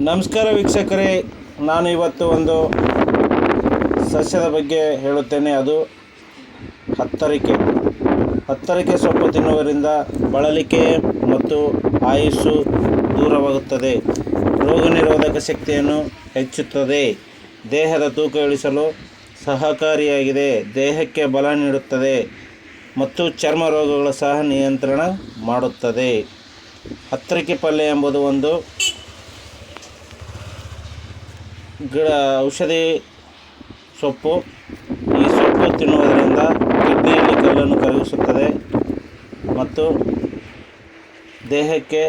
ನಮಸ್ಕಾರ ವೀಕ್ಷಕರೇ. ನಾನು ಇವತ್ತು ಒಂದು ಸಸ್ಯದ ಬಗ್ಗೆ ಹೇಳುತ್ತೇನೆ. ಅದು ಹತ್ತರಿಕೆ. ಹತ್ತರಿಕೆ ಸೊಪ್ಪು ತಿನ್ನುವುದರಿಂದ ಬಳಲಿಕೆ ಮತ್ತು ಆಯುಸ್ಸು ದೂರವಾಗುತ್ತದೆ. ರೋಗ ನಿರೋಧಕ ಶಕ್ತಿಯನ್ನು ಹೆಚ್ಚುತ್ತದೆ. ದೇಹದ ತೂಕ ಇಳಿಸಲು ಸಹಕಾರಿಯಾಗಿದೆ. ದೇಹಕ್ಕೆ ಬಲ ನೀಡುತ್ತದೆ ಮತ್ತು ಚರ್ಮ ರೋಗಗಳ ಸಹ ನಿಯಂತ್ರಣ ಮಾಡುತ್ತದೆ. ಹತ್ತರಿಕೆ ಪಲ್ಯ ಎಂಬುದು ಒಂದು ಗಿಡ, ಔಷಧಿ, ಸೊಪ್ಪು, ಈ ಸೊಪ್ಪು ತಿನ್ನುವುದರಿಂದ ಕಿಡ್ನಿಯಲ್ಲಿ ಕಲ್ಲನ್ನು ಕರಗಿಸುತ್ತದೆ ಮತ್ತು ದೇಹಕ್ಕೆ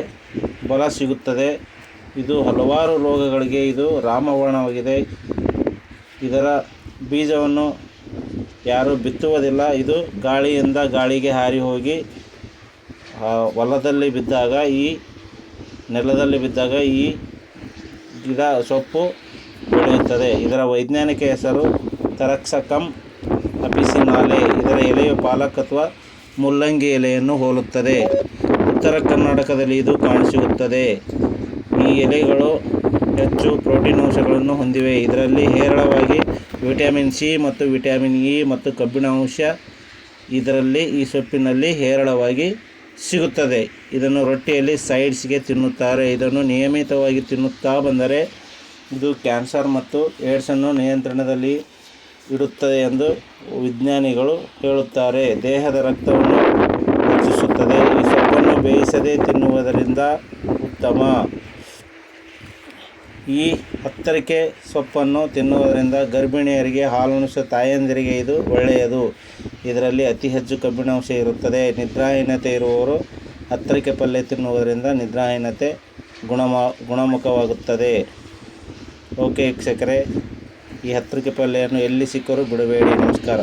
ಬಲ ಸಿಗುತ್ತದೆ. ಇದು ಹಲವಾರು ರೋಗಗಳಿಗೆ ಇದು ರಾಮಬಾಣವಾಗಿದೆ ಇದರ ಬೀಜವನ್ನು ಯಾರೂ ಬಿತ್ತುವುದಿಲ್ಲ. ಇದು ಗಾಳಿಯಿಂದ ಗಾಳಿಗೆ ಹಾರಿ ಹೋಗಿ ಹೊಲದಲ್ಲಿ ಬಿದ್ದಾಗ ಈ ನೆಲದಲ್ಲಿ ಬಿದ್ದಾಗ ಈ ಗಿಡ, ಸೊಪ್ಪು ಬೆಳೆಯುತ್ತದೆ. ಇದರ ವೈಜ್ಞಾನಿಕ ಹೆಸರು ತರಕ್ಸಕಮ್ ಅಪಿಸಿನಾಲೆ ಇದರ ಎಲೆಯು ಪಾಲಕ್ ಅಥವಾ ಮುಲ್ಲಂಗಿ ಎಲೆಯನ್ನು ಹೋಲುತ್ತದೆ. ಉತ್ತರ ಕರ್ನಾಟಕದಲ್ಲಿ ಇದು ಕಾಣಸಿಗುತ್ತದೆ ಈ ಎಲೆಗಳು ಹೆಚ್ಚು ಪ್ರೋಟೀನ್ ಅಂಶಗಳನ್ನು ಹೊಂದಿವೆ. ಇದರಲ್ಲಿ ಹೇರಳವಾಗಿ ವಿಟಮಿನ್ ಸಿ ಮತ್ತು ವಿಟಮಿನ್ ಇ ಮತ್ತು ಕಬ್ಬಿಣ ಅಂಶ ಇದರಲ್ಲಿ ಈ ಸೊಪ್ಪಿನಲ್ಲಿ ಹೇರಳವಾಗಿ ಸಿಗುತ್ತದೆ. ಇದನ್ನು ರೊಟ್ಟಿಯಲ್ಲಿ ಸೈಡ್ಸ್ಗೆ ತಿನ್ನುತ್ತಾರೆ. ಇದನ್ನು ನಿಯಮಿತವಾಗಿ ತಿನ್ನುತ್ತಾ ಬಂದರೆ ಇದು ಕ್ಯಾನ್ಸರ್ ಮತ್ತು ಏಡ್ಸನ್ನು ನಿಯಂತ್ರಣದಲ್ಲಿ ಇಡುತ್ತದೆ ಎಂದು ವಿಜ್ಞಾನಿಗಳು ಹೇಳುತ್ತಾರೆ. ದೇಹದ ರಕ್ತವನ್ನು ಹೆಚ್ಚಿಸುತ್ತದೆ. ಈ ಸೊಪ್ಪನ್ನು ಬೇಯಿಸದೆ ತಿನ್ನುವುದರಿಂದ ಉತ್ತಮ. ಈ ಹತ್ತರಿಕೆ ಸೊಪ್ಪನ್ನು ತಿನ್ನುವುದರಿಂದ ಗರ್ಭಿಣಿಯರಿಗೆ, ಹಾಲುಣಿಸುವ ತಾಯಂದಿರಿಗೆ ಇದು ಒಳ್ಳೆಯದು. ಇದರಲ್ಲಿ ಅತಿ ಹೆಚ್ಚು ಕಬ್ಬಿಣಾಂಶ ಇರುತ್ತದೆ. ನಿದ್ರಾಹೀನತೆ ಇರುವವರು ಹತ್ತರಿಕೆ ಪಲ್ಯ ತಿನ್ನುವುದರಿಂದ ನಿದ್ರಾಹೀನತೆ ಗುಣಮ, ಗುಣಮುಖವಾಗುತ್ತದೆ. ಓಕೆ ವೀಕ್ಷಕರೇ ಈ ಹತ್ತರಿಕೆ ಪಲ್ಯವನ್ನು ಎಲ್ಲಿ ಸಿಕ್ಕರೂ ಬಿಡಬೇಡಿ ನಮಸ್ಕಾರ.